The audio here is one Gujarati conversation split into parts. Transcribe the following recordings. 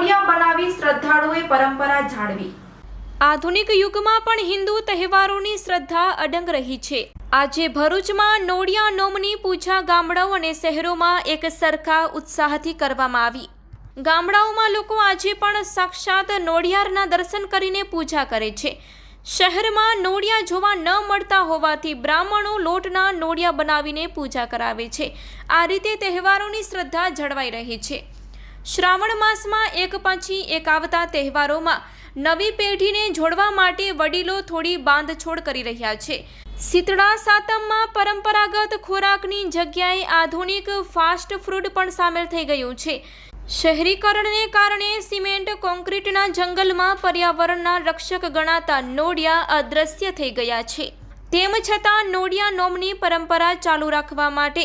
મળવી આધુનિક યુગમાં પણ હિન્દુ તહેવારોની શ્રદ્ધા અડંગ રહી છે. આજે ભરૂચમાં નોડિયા નોમની પૂજા ગામડાઓ અને શહેરોમાં એક સરખા ઉત્સાહથી કરવામાં આવી. ગામડાઓમાં લોકો આજે પણ સાક્ષાત નોડિયારના દર્શન કરીને પૂજા કરે છે. શહેરમાં નોડિયા જોવા ન મળતા હોવાથી બ્રાહ્મણો લોટના નોડિયા બનાવીને પૂજા કરાવે છે. આ રીતે તહેવારોની શ્રદ્ધા જળવાઈ રહી છે. શ્રાવણ માસમાં એક પછી એક આવતા તહેવારોમાં નવી પેઢીને જોડવા માટે વડીલો થોડી બાંધછોડ કરી રહ્યા છે. શીતળા સાતમમાં પરંપરાગત ખોરાકની જગ્યાએ આધુનિક ફાસ્ટ ફૂડ પણ સામેલ થઈ ગયું છે. શહેરીકરણને કારણે સિમેન્ટ કોન્ક્રીટના જંગલમાં પર્યાવરણના રક્ષક ગણાતા નોડિયા અદૃશ્ય થઈ ગયા છે. તેમ છતાં નોડિયા નોમની પરંપરા ચાલુ રાખવા માટે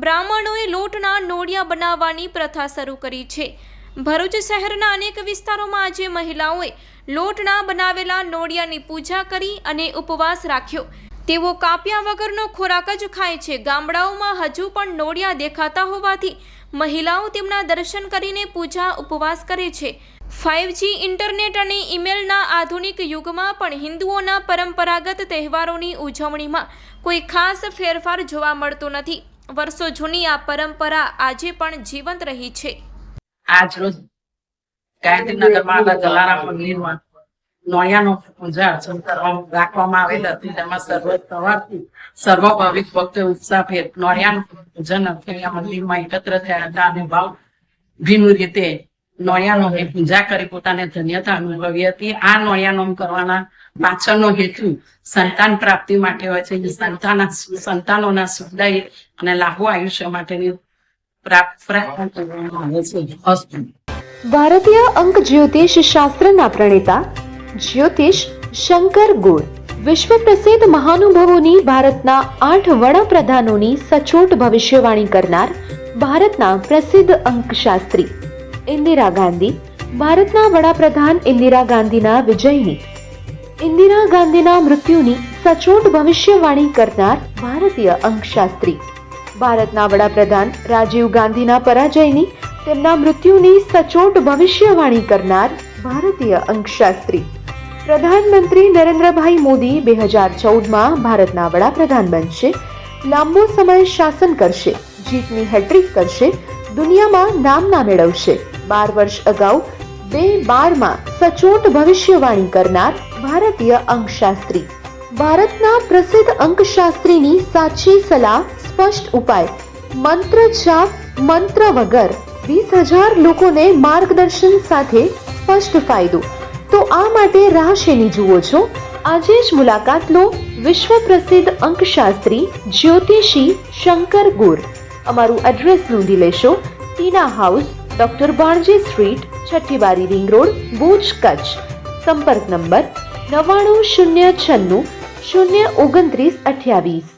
બ્રાહ્મણોએ લોટના નોડિયા બનાવવાની પ્રથા શરૂ કરી છે. ભરૂચ શહેરના અનેક વિસ્તારોમાં આજે મહિલાઓએ લોટના બનાવેલા નોડિયાની પૂજા કરી અને ઉપવાસ રાખ્યો. તેઓ કાપ્યા વગરનો ખોરાક જ ખાય છે. ગામડાઓમાં હજુ પણ નોડિયા દેખાતા હોવાથી મહિલાઓ તેમના દર્શન કરીને પૂજા ઉપવાસ કરે છે. ફાઇવજી ઇન્ટરનેટ અને ઈમેલના આધુનિક યુગમાં પણ હિન્દુઓના પરંપરાગત તહેવારોની ઉજવણીમાં કોઈ ખાસ ફેરફાર જોવા મળતો નથી. વર્ષો જૂની આ પરંપરા આજે પણ જીવંત રહી છે. આજ રોજ ગાયત્રીનગરમાં જલારામ મંદિરમાં નોયાનો પૂજા અર્ચન કરવામાં રાખવામાં આવેલ હતી. તેમાં સર્વ સવારથી સર્વ ભાવિક ભક્તો ઉત્સાહભેર નોયાનું પૂજન અર્થે મંદિરમાં એકત્ર થયા હતા અને ભાવ ભીનું રીતે નોયાનોની પૂજા કરી પોતાને ધન્યતા અનુભવી હતી. આ નોયાનોમ કરવાના પાછળનો હેતુ સંતાન પ્રાપ્તિ માટે હોય છે. સંતાન સંતાનોના સુખદાયી અને લાંબુ આયુષ્ય માટેની ભારતીય અંક જ્યોતિષ શાસ્ત્રના પ્રણેતા જ્યોતિષ શંકર ગુર વિશ્વ પ્રસિદ્ધ મહાનુભાવોની ભારતના આઠ વડાપ્રધાનોની સચોટ ભવિષ્યવાણી કરનાર ભારતના પ્રસિદ્ધ અંકશાસ્ત્રી. ઇન્દિરા ગાંધી, ભારતના વડાપ્રધાન ઇન્દિરા ગાંધીના વિજયની. ઇન્દિરા ગાંધીના મૃત્યુની સચોટ ભવિષ્યવાણી કરનાર ભારતીય અંકશાસ્ત્રી. ભારતના વડાપ્રધાન રાજીવ ગાંધીના પરાજયની તેમના મૃત્યુની સચોટ ભવિષ્યવાણી કરનાર ભારતીય અંકશાસ્ત્રી. પ્રધાનમંત્રી નરેન્દ્રભાઈ મોદી બે હજાર ચૌદમાં ભારતના વડાપ્રધાન બનશે. લાંબો સમય શાસન કરશે, જીતની હેટ્રિક કરશે, દુનિયામાં નામના મેળવશે. બાર વર્ષ અગાઉ બે બારમાં સચોટ ભવિષ્યવાણી કરનાર ભારતીય અંકશાસ્ત્રી. ભારતના પ્રસિદ્ધ અંકશાસ્ત્રીની સાચી સલાહ, સ્પષ્ટ ઉપાય, મંત્ર છાપ, મંત્ર વગર વીસ હજાર લોકોને માર્ગદર્શન સાથે સ્પષ્ટ ફાયદો. તો આ માટે રાહ જુઓ છો? આજે જ મુલાકાત લો વિશ્વ પ્રસિદ્ધ અંકશાસ્ત્રી જ્યોતિષી શંકર ગુર. અમારું એડ્રેસ નોંધી લેશો, Tina house doctor Banaji street Chhathibari ring road Bhuj Kutch સંપર્ક નંબર નવ્વાણું શૂન્ય છન્નું શૂન્ય ઓગણત્રીસ અઠ્યાવીસ